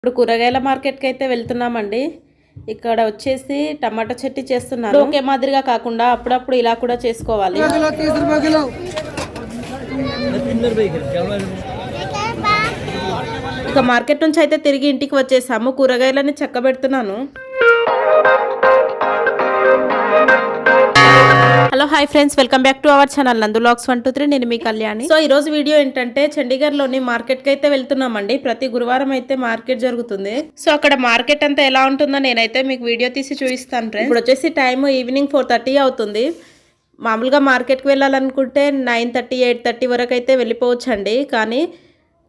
ఇప్పుడు కూరగాయల మార్కెట్కి అయితే వెళ్తున్నామండి. ఇక్కడ వచ్చేసి టమాటా చెట్టి చేస్తున్నారు. ఒకే మాదిరిగా కాకుండా అప్పుడప్పుడు ఇలా కూడా చేసుకోవాలి. ఇక మార్కెట్ నుంచి అయితే తిరిగి ఇంటికి వచ్చేసాము. కూరగాయలని చెక్కబెడుతున్నాను hello hi friends welcome back to our channel Nandu lakhs one two three నేను మీ కళ్యాణి. సో ఈ రోజు వీడియో ఏంటంటే చండీగఢ్లోని మార్కెట్కి అయితే వెళ్తున్నామండి. ప్రతి గురువారం అయితే మార్కెట్ జరుగుతుంది. సో అక్కడ మార్కెట్ అంతా ఎలా ఉంటుందో నేనైతే మీకు వీడియో తీసి చూపిస్తాను ఫ్రెండ్స్ ఇప్పుడు వచ్చేసి టైం ఈవినింగ్ ఫోర్ థర్టీ అవుతుంది. మామూలుగా మార్కెట్కి వెళ్ళాలనుకుంటే నైన్ థర్టీ ఎయిట్ థర్టీ వరకు అయితే వెళ్ళిపోవచ్చండి. కానీ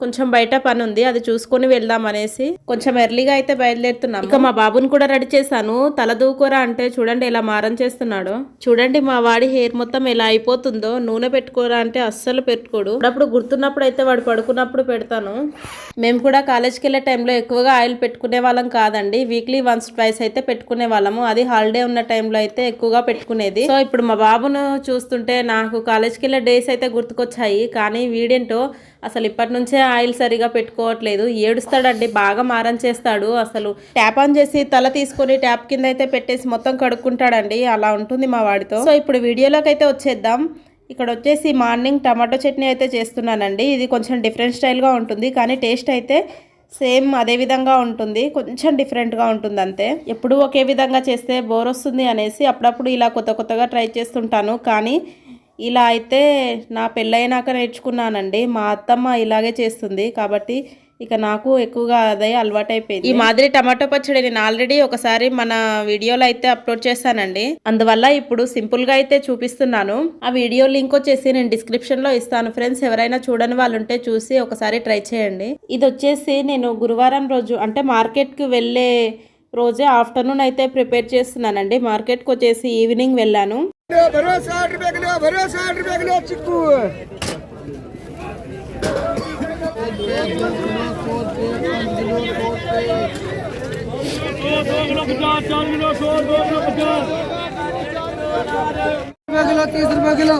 కొంచెం బయట పని ఉంది అది చూసుకొని వెళ్దాం అనేసి కొంచెం ఎర్లీగా అయితే బయలుదేరుతున్నాం ఇక మా బాబుని కూడా రెడీ చేశాను. తల దూకురా అంటే చూడండి ఎలా మారం చేస్తున్నాడు. చూడండి మా వాడి హెయిర్ మొత్తం ఎలా అయిపోతుందో. నూనె పెట్టుకోరా అంటే అస్సలు పెట్టుకోడు. అప్పుడు గుర్తున్నప్పుడు అయితే వాడు పడుకున్నప్పుడు పెడతాను. మేము కూడా కాలేజ్కి వెళ్ళే టైంలో ఎక్కువగా ఆయిల్ పెట్టుకునే వాళ్ళం కాదండి. వీక్లీ వన్స్ ట్వైస్ అయితే పెట్టుకునే వాళ్ళము. అది హాలిడే ఉన్న టైంలో అయితే ఎక్కువగా పెట్టుకునేది. సో ఇప్పుడు మా బాబును చూస్తుంటే నాకు కాలేజ్కి వెళ్ళే డేస్ అయితే గుర్తుకొచ్చాయి. కానీ వీడేంటో అసలు ఇప్పటి నుంచే ఆయిల్ సరిగా పెట్టుకోవట్లేదు. ఏడుస్తాడండి బాగా మారం చేస్తాడు అసలు. ట్యాప్ ఆన్ చేసి తల తీసుకొని ట్యాప్ కింద అయితే పెట్టేసి మొత్తం కడుక్కుంటాడండి. అలా ఉంటుంది మా వాడితో. సో ఇప్పుడు వీడియోలోకి అయితే వచ్చేద్దాం. ఇక్కడ వచ్చేసి మార్నింగ్ టమాటో చట్నీ అయితే చేస్తున్నానండి. ఇది కొంచెం డిఫరెంట్ స్టైల్గా ఉంటుంది కానీ టేస్ట్ అయితే సేమ్ అదే విధంగా ఉంటుంది. కొంచెం డిఫరెంట్గా ఉంటుంది అంతే ఎప్పుడు ఒకే విధంగా చేస్తే బోర్ వస్తుంది అనేసి అప్పుడప్పుడు ఇలా కొత్త కొత్తగా ట్రై చేస్తుంటాను. కానీ ఇలా అయితే నా పెళ్ళైనాక నేర్చుకున్నానండి. మా అత్తమ్మ ఇలాగే చేస్తుంది. కాబట్టి ఇక నాకు ఎక్కువగా అదే అలవాటైపోయింది. ఈ మాదిరి టమాటో పచ్చడి నేను ఆల్రెడీ ఒకసారి మన వీడియోలో అయితే అప్లోడ్ చేశానండి అందువల్ల ఇప్పుడు సింపుల్గా అయితే చూపిస్తున్నాను. ఆ వీడియో లింక్ వచ్చేసి నేను డిస్క్రిప్షన్లో ఇస్తాను. ఫ్రెండ్స్ ఎవరైనా చూడని వాళ్ళు ఉంటే చూసి ఒకసారి ట్రై చేయండి. ఇది వచ్చేసి నేను గురువారం రోజు అంటే మార్కెట్కి వెళ్ళే రోజే ఆఫ్టర్నూన్ అయితే ప్రిపేర్ చేస్తున్నానండి. మార్కెట్కి వచ్చేసి ఈవినింగ్ వెళ్ళాను. भरो साठ रुपए किलो भरो साठ रुपए किलो चिक्कू। रुपए किलो। तीस रुपए किलो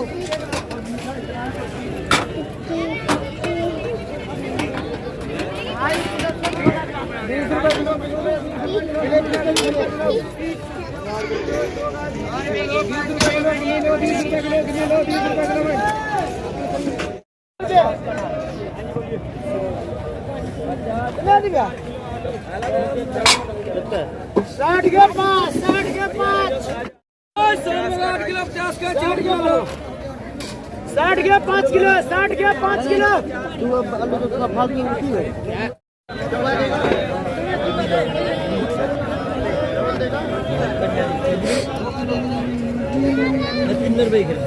साठ के पाँच साठ के पाँच साठ किलो। पचास के साठ किलो साठ के पाँच किलो साठ के पाँच किलो तू अब সুন্দর বাইকের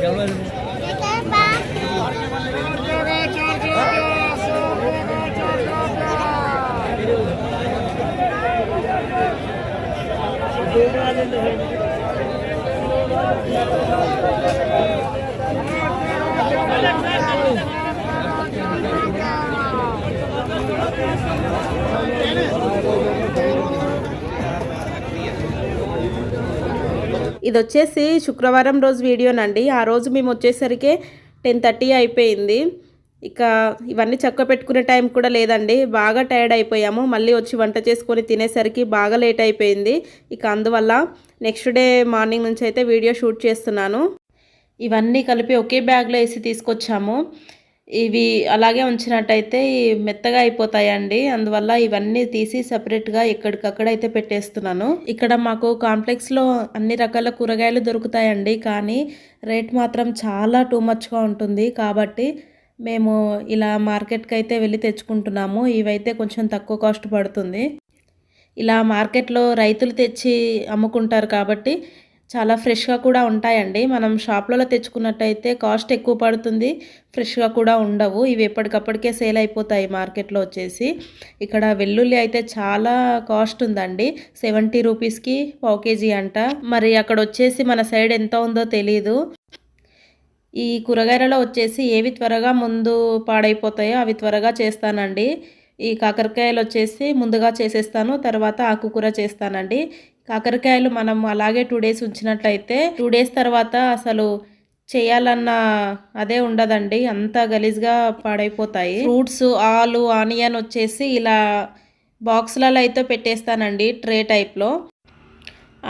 Thank you. ఇది వచ్చేసి శుక్రవారం రోజు వీడియోనండి. ఆ రోజు మేము వచ్చేసరికి టెన్ థర్టీ అయిపోయింది. ఇక ఇవన్నీ చక్క పెట్టుకునే టైం కూడా లేదండి. బాగా టైర్డ్ అయిపోయాము. మళ్ళీ వచ్చి వంట చేసుకొని తినేసరికి బాగా లేట్ అయిపోయింది. ఇక అందువల్ల నెక్స్ట్ డే మార్నింగ్ నుంచి అయితే వీడియో షూట్ చేస్తున్నాను. ఇవన్నీ కలిపి ఒకే బ్యాగ్లో వేసి తీసుకొచ్చాము. ఇవి అలాగే ఉంచినట్టయితే మెత్తగా అయిపోతాయండి. అందువల్ల ఇవన్నీ తీసి సపరేట్గా ఎక్కడికక్కడ అయితే పెట్టేస్తున్నాను. ఇక్కడ మాకు కాంప్లెక్స్లో అన్ని రకాల కూరగాయలు దొరుకుతాయండి. కానీ రేట్ మాత్రం చాలా టూ మచ్గా ఉంటుంది. కాబట్టి మేము ఇలా మార్కెట్కి అయితే వెళ్ళి తెచ్చుకుంటున్నాము. ఇవైతే కొంచెం తక్కువ కాస్ట్ పడుతుంది. ఇలా మార్కెట్లో రైతులు తెచ్చి అమ్ముకుంటారు కాబట్టి చాలా ఫ్రెష్గా కూడా ఉంటాయండి. మనం షాప్లలో తెచ్చుకున్నట్టయితే కాస్ట్ ఎక్కువ పడుతుంది. ఫ్రెష్గా కూడా ఉండవు. ఇవి ఎప్పటికప్పటికే సేల్ అయిపోతాయి మార్కెట్లో వచ్చేసి. ఇక్కడ వెల్లుల్లి అయితే చాలా కాస్ట్ ఉందండి. సెవెంటీ రూపీస్కి పావు కేజీ అంట. మరి అక్కడ వచ్చేసి మన సైడ్ ఎంత ఉందో తెలీదు. ఈ కూరగాయలలో వచ్చేసి ఏవి త్వరగా ముందు పాడైపోతాయో అవి త్వరగా చేస్తానండి. ఈ కాకరకాయలు వచ్చేసి ముందుగా చేసేస్తాను తర్వాత ఆకుకూర చేస్తానండి. కాకరకాయలు మనం అలాగే టూ డేస్ ఉంచినట్లయితే టూ డేస్ తర్వాత అసలు చేయాలన్న అదే ఉండదండి. అంత గలీజ్గా పాడైపోతాయి. ఫ్రూట్స్ ఆలు ఆనియన్ వచ్చేసి ఇలా బాక్స్లలో అయితే పెట్టేస్తానండి ట్రే టైప్లో.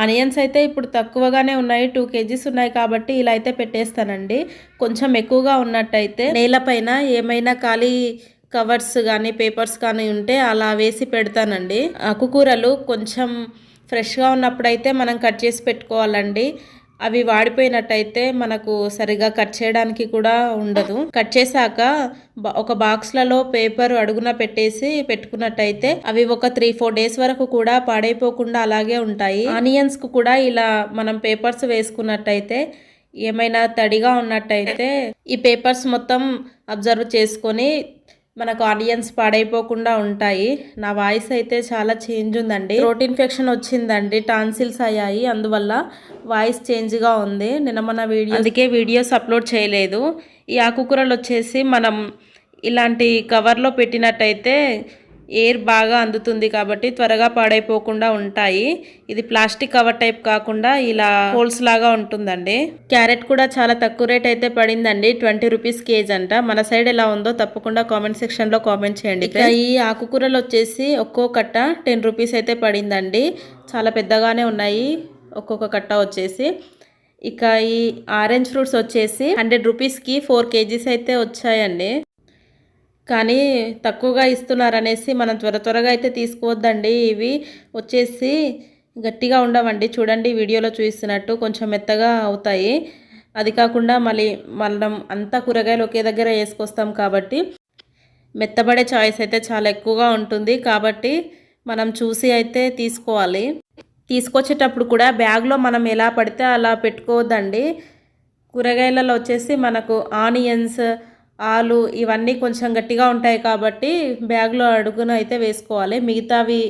ఆనియన్స్ అయితే ఇప్పుడు తక్కువగానే ఉన్నాయి టూ కేజీస్ ఉన్నాయి కాబట్టి ఇలా అయితే పెట్టేస్తానండి. కొంచెం ఎక్కువగా ఉన్నట్టయితే నేలపైన ఏమైనా ఖాళీ కవర్స్ కానీ పేపర్స్ కానీ ఉంటే అలా వేసి పెడతానండి. ఆకుకూరలు కొంచెం ఫ్రెష్గా ఉన్నప్పుడైతే మనం కట్ చేసి పెట్టుకోవాలండి. అవి వాడిపోయినట్టయితే మనకు సరిగా కట్ చేయడానికి కూడా ఉండదు. కట్ చేశాక ఒక బాక్స్లలో పేపర్ అడుగున పెట్టేసి పెట్టుకున్నట్టయితే అవి ఒక త్రీ ఫోర్ డేస్ వరకు కూడా పాడైపోకుండా అలాగే ఉంటాయి. ఆనియన్స్కు కూడా ఇలా మనం పేపర్స్ వేసుకున్నట్టయితే ఏమైనా తడిగా ఉన్నట్టయితే ఈ పేపర్స్ మొత్తం అబ్జర్వ్ చేసుకొని మనకు ఆడియన్స్ పాడైపోకుండా ఉంటాయి. నా వాయిస్ అయితే చాలా చేంజ్ ఉందండి. థ్రోట్ ఇన్ఫెక్షన్ వచ్చిందండి. టాన్సిల్స్ అయ్యాయి. అందువల్ల వాయిస్ చేంజ్గా ఉంది. నిన్న మన వీడియో అందుకే వీడియోస్ అప్లోడ్ చేయలేదు. ఈ ఆకుకూరలు వచ్చేసి మనం ఇలాంటి కవర్లో పెట్టినట్టయితే ఎయిర్ బాగా అందుతుంది కాబట్టి త్వరగా పాడైపోకుండా ఉంటాయి. ఇది ప్లాస్టిక్ కవర్ టైప్ కాకుండా ఇలా హోల్స్ లాగా ఉంటుందండి. క్యారెట్ కూడా చాలా తక్కువ రేట్ అయితే పడిందండి. ట్వంటీ రూపీస్ కేజ్ అంట. మన సైడ్ ఎలా ఉందో తప్పకుండా కామెంట్ సెక్షన్లో కామెంట్ చేయండి ఇక ఈ ఆకుకూరలు వచ్చేసి ఒక్కో కట్ట టెన్ రూపీస్ అయితే పడిందండి. చాలా పెద్దగానే ఉన్నాయి. ఒక్కొక్క కట్ట వచ్చేసి. ఇక ఈ ఆరెంజ్ ఫ్రూట్స్ వచ్చేసి హండ్రెడ్ రూపీస్కి ఫోర్ కేజీస్ అయితే వచ్చాయండి. కానీ తక్కువగా ఇస్తున్నారనేసి మనం త్వర త్వరగా అయితే తీసుకోవద్దండి. ఇవి వచ్చేసి గట్టిగా ఉండవండి. చూడండి వీడియోలో చూపిస్తున్నట్టు కొంచెం మెత్తగా అవుతాయి. అది కాకుండా మళ్ళీ మనం అంతా కూరగాయలు ఒకే దగ్గర వేసుకొస్తాం కాబట్టి మెత్తబడే చాయిస్ అయితే చాలా ఎక్కువగా ఉంటుంది. కాబట్టి మనం చూసి అయితే తీసుకోవాలి. తీసుకొచ్చేటప్పుడు కూడా బ్యాగ్లో మనం ఎలా పడితే అలా పెట్టుకోవద్దండి. కూరగాయలలో వచ్చేసి మనకు ఆనియన్స్ ఆలు ఇవన్నీ కొంచెం గట్టిగా ఉంటాయి కాబట్టి బ్యాగ్లో అడుగున అయితే వేసుకోవాలి. మిగతావి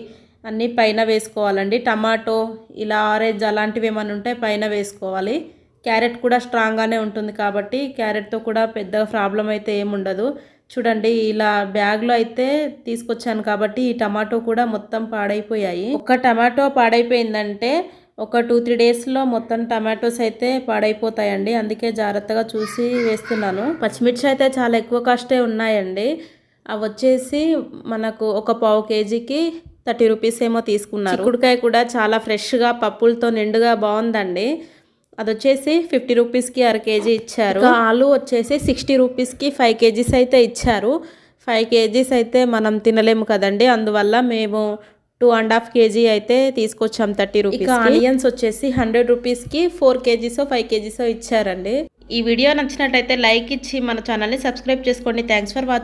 అన్నీ పైన వేసుకోవాలండి. టమాటో ఇలా ఆరెంజ్ అలాంటివి ఏమైనా ఉంటే పైన వేసుకోవాలి. క్యారెట్ కూడా స్ట్రాంగ్గానే ఉంటుంది కాబట్టి క్యారెట్తో కూడా పెద్దగా ప్రాబ్లం అయితే ఏముండదు చూడండి ఇలా బ్యాగ్లో అయితే తీసుకొచ్చాను కాబట్టి ఈ టమాటో కూడా మొత్తం పాడైపోయాయి. ఒక టమాటో పాడైపోయిందంటే ఒక టూ త్రీ డేస్లో మొత్తం టమాటోస్ అయితే పాడైపోతాయండి. అందుకే జాగ్రత్తగా చూసి వేస్తున్నాను. పచ్చిమిర్చి అయితే చాలా ఎక్కువ కాస్టే ఉన్నాయండి. అవి వచ్చేసి మనకు ఒక పావు కేజీకి థర్టీ రూపీస్ ఏమో తీసుకున్నారు. చిక్కుడుకాయ కూడా చాలా ఫ్రెష్గా పప్పులతో నిండుగా బాగుందండి. అది వచ్చేసి ఫిఫ్టీ రూపీస్కి అర కేజీ ఇచ్చారు. ఆలు వచ్చేసి సిక్స్టీ రూపీస్కి ఫైవ్ కేజీస్ అయితే ఇచ్చారు. ఫైవ్ కేజీస్ అయితే మనం తినలేము కదండి. అందువల్ల మేము టూ అండ్ హాఫ్ కేజీ అయితే తీసుకొచ్చాం థర్టీ రూపీస్ ఆనియన్స్ వచ్చేసి హండ్రెడ్ రూపీస్కి ఫోర్ కేజీస్ ఫైవ్ కేజీస్ ఇచ్చారండి. ఈ వీడియో నచ్చినట్టయితే లైక్ ఇచ్చి మన ఛానల్ని సబ్స్క్రైబ్ చేసుకోండి. Thanks for watching.